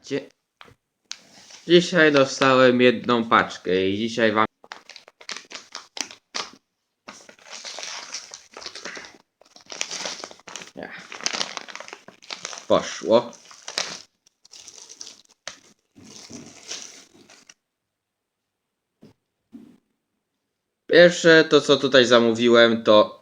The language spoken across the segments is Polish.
Witajcie. Dzisiaj dostałem jedną paczkę i dzisiaj wam... Poszło. Pierwsze to co tutaj zamówiłem to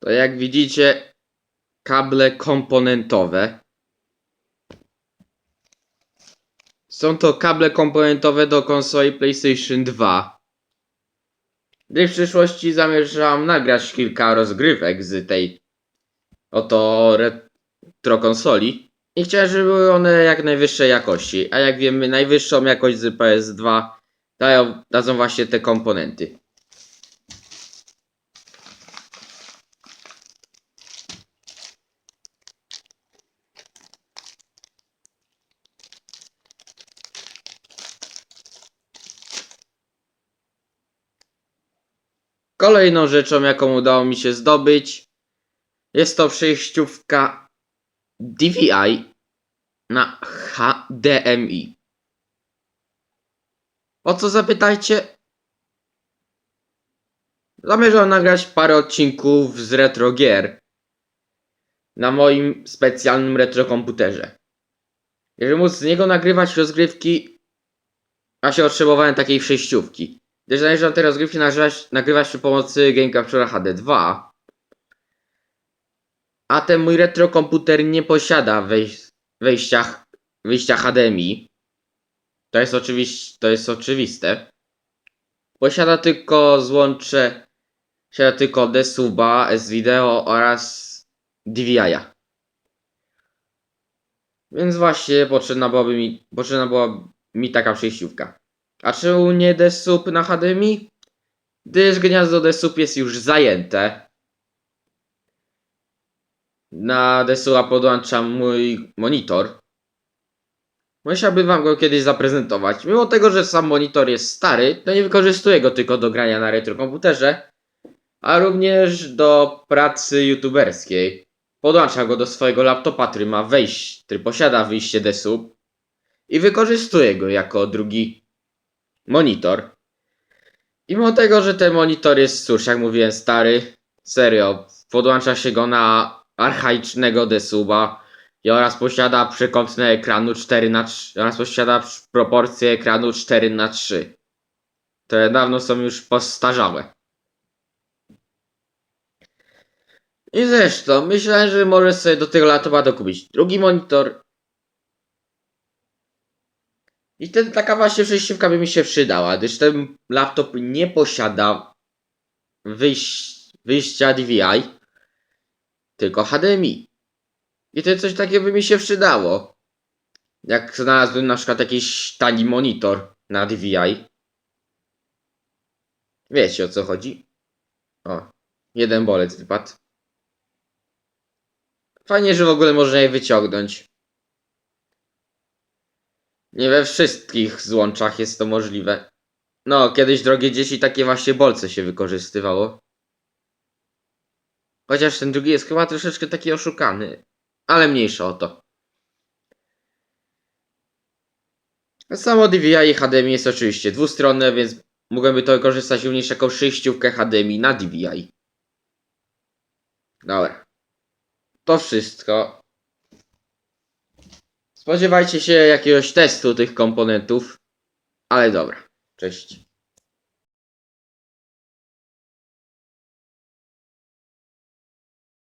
To jak widzicie, kable komponentowe. Są to kable komponentowe do konsoli PlayStation 2. Gdy w przyszłości zamierzam nagrać kilka rozgrywek z tej oto retro konsoli. I chciałem, żeby były one jak najwyższej jakości. A jak wiemy, najwyższą jakość z PS2 dają, dadzą właśnie te komponenty. Kolejną rzeczą, jaką udało mi się zdobyć, jest to przejściówka DVI na HDMI. O co zapytajcie? Zamierzam nagrać parę odcinków z retro gier na moim specjalnym retro komputerze. Żeby móc z niego nagrywać rozgrywki, a się otrzymowałem takiej przejściówki. Gdyż zamierzam te rozgrywki nagrywać, przy pomocy Game Capture HD2. A ten mój retro komputer nie posiada wej- wejścia, wyjścia HDMI. To jest, to jest oczywiste. Posiada tylko złącze, posiada tylko D-Suba, S-Video oraz DVI-a. Więc właśnie potrzebna byłaby mi, potrzebna była mi taka przejściówka. A czemu nie desub na HDMI? Gdyż gniazdo desub jest już zajęte. Na desuba podłączam mój monitor. Musiałbym wam go kiedyś zaprezentować. Mimo tego, że sam monitor jest stary, to nie wykorzystuję go tylko do grania na retrokomputerze, a również do pracy youtuberskiej. Podłączam go do swojego laptopa, który ma wejść, który posiada wyjście desub i wykorzystuję go jako drugi monitor. I mimo tego, że ten monitor jest, cóż, jak mówiłem, stary, serio, podłącza się go na archaicznego desuba i oraz posiada przekątne ekranu 4 na 3 oraz posiada proporcje ekranu 4 na 3 Te dawno są już postarzałe. I zresztą, myślałem, że możesz sobie do tego laptopa dokupić drugi monitor i ten, taka właśnie przejściówka by mi się przydała, gdyż ten laptop nie posiada wyjś, wyjścia DVI, tylko HDMI. I to coś takiego by mi się przydało. Jak znalazłbym na przykład jakiś tani monitor na DVI. Wiecie o co chodzi? O, jeden bolec wypadł. Fajnie, że w ogóle można je wyciągnąć. Nie we wszystkich złączach jest to możliwe. No, kiedyś, drogie dzieci, takie właśnie bolce się wykorzystywało. Chociaż ten drugi jest chyba troszeczkę taki oszukany. Ale mniejsza o to. Samo DVI i HDMI jest oczywiście dwustronne, więc mogłyby to wykorzystać również jako przejściówkę HDMI na DVI. Dobra. To wszystko. Spodziewajcie się jakiegoś testu tych komponentów. Ale dobra. Cześć.